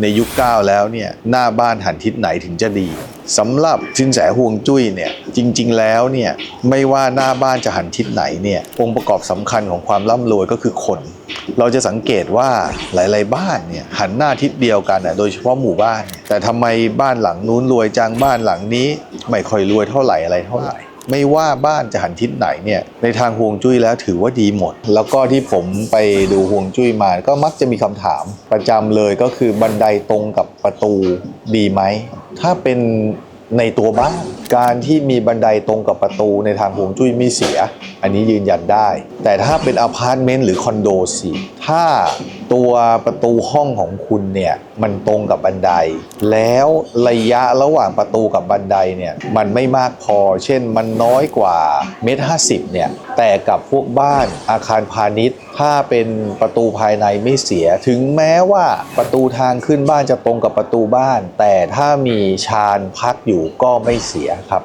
ในยุคเก้าแล้วเนี่ยหน้าบ้านหันทิศไหนถึงจะดีสำหรับสินแสห่วงจุ้ยเนี่ยจริง ๆ แล้วเนี่ยไม่ว่าหน้าบ้านจะหันทิศไหนเนี่ยองค์ประกอบสำคัญของความร่ำรวยก็คือคน เราจะสังเกตว่าหลาย ๆ บ้านเนี่ยหันหน้าทิศเดียวกันน่ะโดยเฉพาะหมู่บ้าน แต่ทำไมบ้านหลังนู้นรวยจังบ้านหลังนี้ ไม่ค่อยรวยเท่าไหร่อะไรเท่าไหร่ ไม่ว่าบ้านจะหันทิศไหนเนี่ยในทางฮวงจุ้ยแล้วถือว่าดีหมด แล้วก็ที่ผมไปดูฮวงจุ้ยมาก็มักจะมีคำถามประจำเลยก็คือบันไดตรงกับประตูดีไหมถ้าเป็นในตัวบ้านการที่มีบันไดตรงกับประตูในทางฮวงจุ้ยไม่เสีย อันนี้ยืนยันได้ แต่ถ้าเป็นอพาร์ตเมนต์หรือคอนโดสิถ้า ตัวประตูห้องของคุณเนี่ยมันตรงกับบันได แล้วระยะระหว่างประตูกับบันไดเนี่ยมันไม่มากพอ เช่นมันน้อยกว่าเมตรห้าสิบเนี่ยแต่กับพวกบ้านอาคารพาณิชย์ ถ้าเป็นประตูภายในไม่เสีย ถึงแม้ว่าประตูทางขึ้นบ้านจะตรงกับประตูบ้าน แต่ถ้ามีชานพักอยู่ก็ไม่เสียครับ